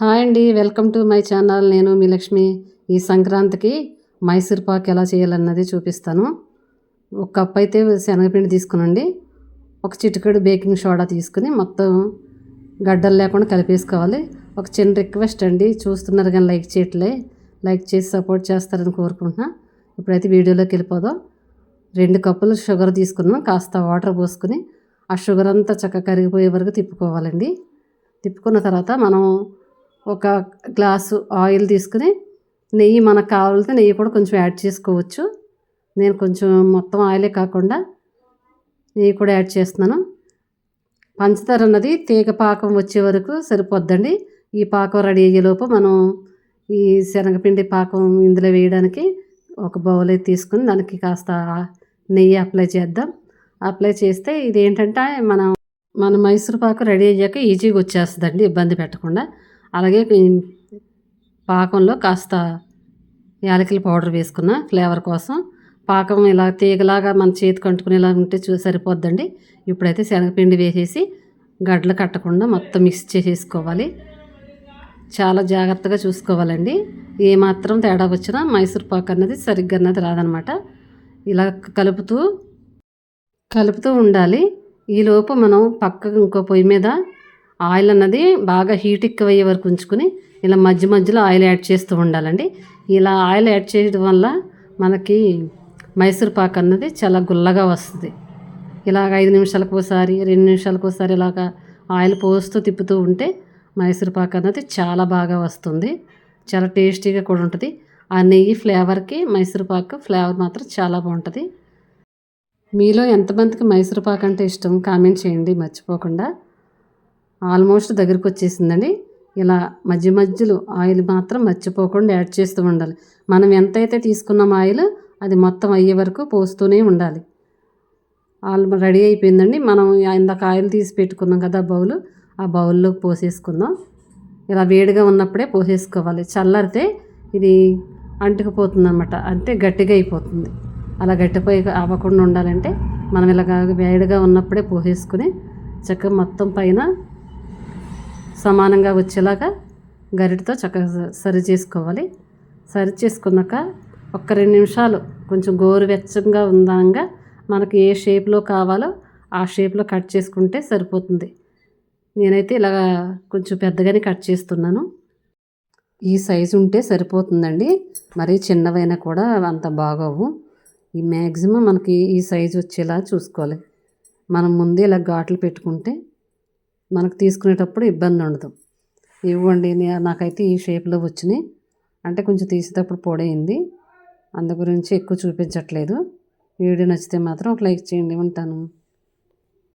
Hi అండి welcome to my channel. నేను మీ లక్ష్మి. ఈ సంక్రాంతికి మైసూర్ పాక్ ఎలా చేయాలన్నది చూపిస్తాను. ఒక కప్ అయితే శనగపిండి తీసుకునండి. ఒక చిటికెడు బేకింగ్ సోడా తీసుకుని మొత్తం గడ్డలు లేకుండా కలిపేసుకోవాలి. ఒక చిన్న రిక్వెస్ట్ అండి చూస్తున్నారు కానీ లైక్ చేయట్లే. లైక్ చేసి సపోర్ట్ చేస్తారని కోరుకుంటున్నా. ఇప్పుడైతే వీడియోలోకి వెళ్ళిపోదాం. రెండు కప్పులు షుగర్ తీసుకున్నాం. కాస్త వాటర్ పోసుకుని ఆ షుగర్ అంతా చక్కగా కరిగిపోయే వరకు తిప్పుకోవాలండి. తిప్పుకున్న తర్వాత మనం ఒక గ్లాసు ఆయిల్ తీసుకుని నెయ్యి మనకు కావాలితే నెయ్యి కూడా కొంచెం యాడ్ చేసుకోవచ్చు. నేను కొంచెం మొత్తం ఆయిలే కాకుండా నెయ్యి కూడా యాడ్ చేస్తున్నాను. పంచదార అన్నది తీగ పాకం వచ్చే వరకు సరిపోద్దండి. ఈ పాకం రెడీ అయ్యేలోపు మనం ఈ శనగపిండి పాకం ఇందులో వేయడానికి ఒక బౌల్ అయితే తీసుకుని దానికి కాస్త నెయ్యి అప్లై చేద్దాం. అప్లై చేస్తే ఇది ఏంటంటే మనం మన మైసూర్ పాకు రెడీ అయ్యాక ఈజీగా వచ్చేస్తుందండి ఇబ్బంది పెట్టకుండా. అలాగే పాకంలో కాస్త యాలకుల పౌడర్ వేసుకున్న ఫ్లేవర్ కోసం పాకం ఇలా తీగలాగా మన చేతికి అంటుకునేలా ఉంటే చూ సరిపోద్దండి. ఇప్పుడైతే శనగపిండి వేసేసి గడ్డలు కట్టకుండా మొత్తం మిక్స్ చేసేసుకోవాలి. చాలా జాగ్రత్తగా చూసుకోవాలండి. ఏమాత్రం తేడా వచ్చినా మైసూర్ పాక్ అన్నది సరిగ్గా అన్నది రాదనమాట. ఇలా కలుపుతూ కలుపుతూ ఉండాలి. ఈలోపు మనం పక్కకు ఇంకో పొయ్యి మీద ఆయిల్ అన్నది బాగా హీట్ ఎక్కువ అయ్యే వరకు ఉంచుకుని ఇలా మధ్య మధ్యలో ఆయిల్ యాడ్ చేస్తూ ఉండాలండి. ఇలా ఆయిల్ యాడ్ చేయడం వల్ల మనకి మైసూర్ పాక్ అన్నది చాలా గుల్లగా వస్తుంది. ఇలాగ ఐదు నిమిషాలకు ఒకసారి రెండు నిమిషాలకు ఒకసారి ఇలాగ ఆయిల్ పోస్తూ తిప్పుతూ ఉంటే మైసూర్ పాక్ అన్నది చాలా బాగా వస్తుంది. చాలా టేస్టీగా కూడా ఉంటుంది. ఆ నెయ్యి ఫ్లేవర్కి మైసూర్ పాక్ ఫ్లేవర్ మాత్రం చాలా బాగుంటుంది. మీలో ఎంతమందికి మైసూర్ పాక్ అంటే ఇష్టం కామెంట్ చేయండి మర్చిపోకుండా. ఆల్మోస్ట్ దగ్గరికి వచ్చేసిందండి ఇలా మధ్య మధ్యలో ఆయిల్ మాత్రం మర్చిపోకుండా యాడ్ చేస్తూ ఉండాలి. మనం ఎంతైతే తీసుకున్నాం ఆయిల్ అది మొత్తం అయ్యే వరకు పోస్తూనే ఉండాలి. ఆల్ రెడీ అయిపోయిందండి. మనం ఇందాక ఆయిల్ తీసి పెట్టుకున్నాం కదా బౌల్ ఆ బౌల్లోకి పోసేసుకుందాం. ఇలా వేడిగా ఉన్నప్పుడే పోసేసుకోవాలి. చల్లారితే ఇది అంటుకుపోతుంది అనమాట అంటే గట్టిగా అయిపోతుంది. అలా గట్టిపోయి అవ్వకుండా ఉండాలంటే మనం ఇలాగ వేడిగా ఉన్నప్పుడే పోసేసుకుని చక్కగా మొత్తం పైన సమానంగా వచ్చేలాగా గరిటతో చక్కగా సరి చేసుకోవాలి. సరి చేసుకున్నాక ఒక్క రెండు నిమిషాలు కొంచెం గోరువెచ్చంగా ఉందాగా మనకి ఏ షేప్లో కావాలో ఆ షేప్లో కట్ చేసుకుంటే సరిపోతుంది. నేనైతే ఇలాగా కొంచెం పెద్దగానే కట్ చేస్తున్నాను. ఈ సైజు ఉంటే సరిపోతుందండి. మరీ చిన్నవైనా కూడా అంత బాగోవు. ఈ మ్యాక్సిమం మనకి ఈ సైజు వచ్చేలా చూసుకోవాలి. మనం ముందే ఇలా ఘాట్లు పెట్టుకుంటే మనకు తీసుకునేటప్పుడు ఇబ్బంది ఉండదు. ఇవ్వండి నాకైతే ఈ షేప్లో వచ్చినాయి. అంటే కొంచెం తీసేటప్పుడు పొడైంది అందు గురించి ఎక్కువ చూపించట్లేదు. వీడియో నచ్చితే మాత్రం ఒక లైక్ చేయండి. ఉంటాను.